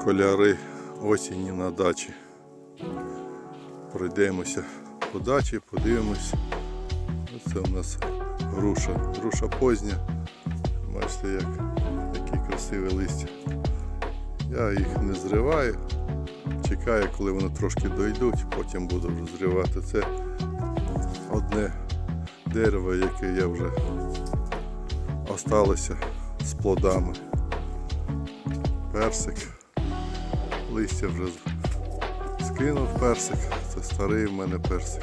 школяри осінні на дачі. Пройдемося по дачі, подивимось. Це у нас груша. Груша позня. Бачите, як, які красиві листя. Я їх не зриваю. Чекаю, коли вони трошки дойдуть, потім буду вже зривати. Це одне дерево, яке я вже осталося з плодами. Персик. Листя вже скинув персик. Це старий в мене персик.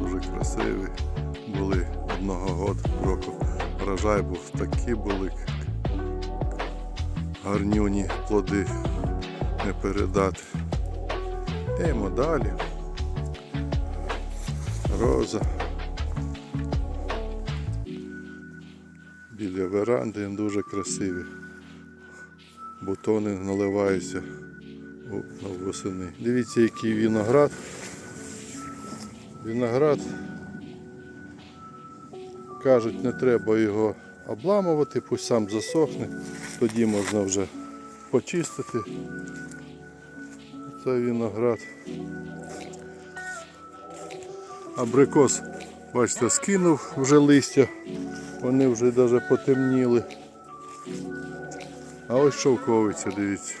Дуже красивий. Були одного року. Врожай був такі були гарнюні плоди не передати. Йдемо далі. Роза. Біля веранди дуже красиві. Бутони наливаються восени. Дивіться, який виноград. Виноград. Кажуть, не треба його обламувати, пусть сам засохне, тоді можна вже почистити. Це виноград. Абрикос, бачите, скинув вже листя, вони вже навіть потемніли. А ось шовковиця, дивіться.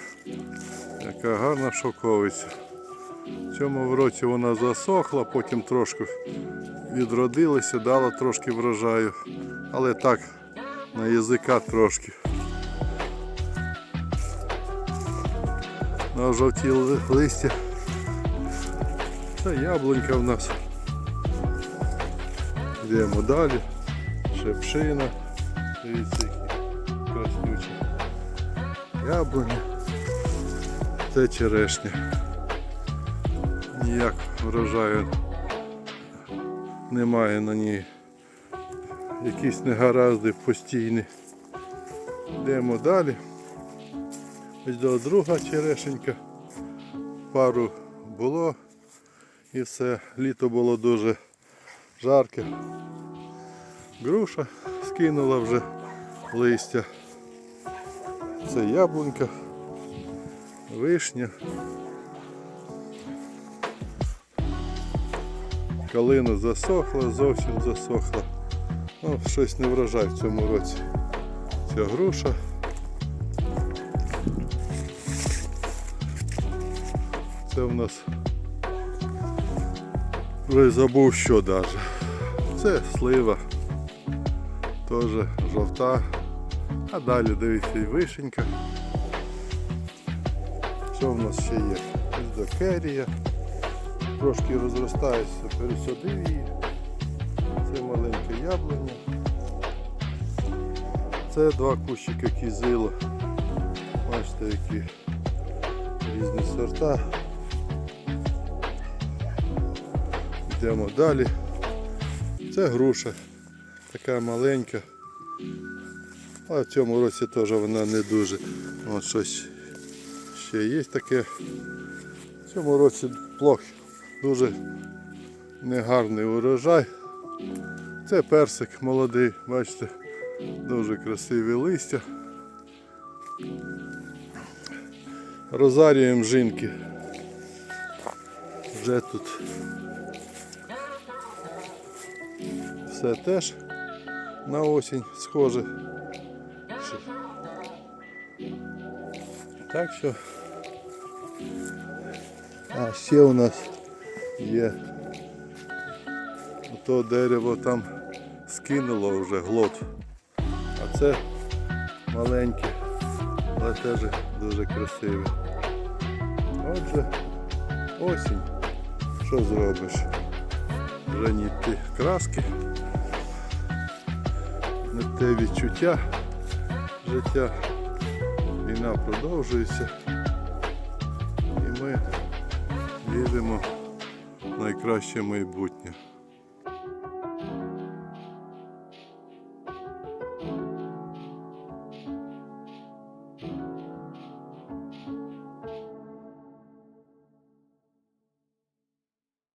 Яка гарна шовковиця. В цьому році вона засохла, потім трошки відродилася, дала трошки врожаю. Але так, на язика трошки. На жовтілі листя. Це яблунька в нас. Йдемо далі. Шепшина. Дивіться, які краснючі. Яблуня. Це черешня. Ніяк врожаю немає на ній. Якісь негаразди постійні. Йдемо далі. Ось до друга черешенька. Пару було і все. Літо було дуже жарке. Груша скинула вже листя. Це яблунька, вишня. Калина засохла, зовсім засохла. Ну, щось не врожай в цьому році. Ця груша. Це в нас вже забув що навіть. Це слива. Теж жовта. А далі дивіться і вишенька. Що в нас ще є? Ось до керія. Трошки розростається, пересадив її. Це маленьке яблуня. Це два кущика кізило. Бачите, які різні сорта. Йдемо далі. Це груша. Така маленька. А в цьому році теж вона не дуже. От щось ще є таке. В цьому році плохо. Дуже негарний урожай. Це персик молодий, бачите, дуже красиві листя. Розарієм жінки. Вже тут все теж на осінь схоже. Так що. А ще у нас є то дерево там скинуло вже глот. А це маленьке, але теж дуже красиве. Отже, осінь. Що зробиш? Вже не ті краски, не те відчуття життя. Війна продовжується. Віримо в найкраще майбутнє.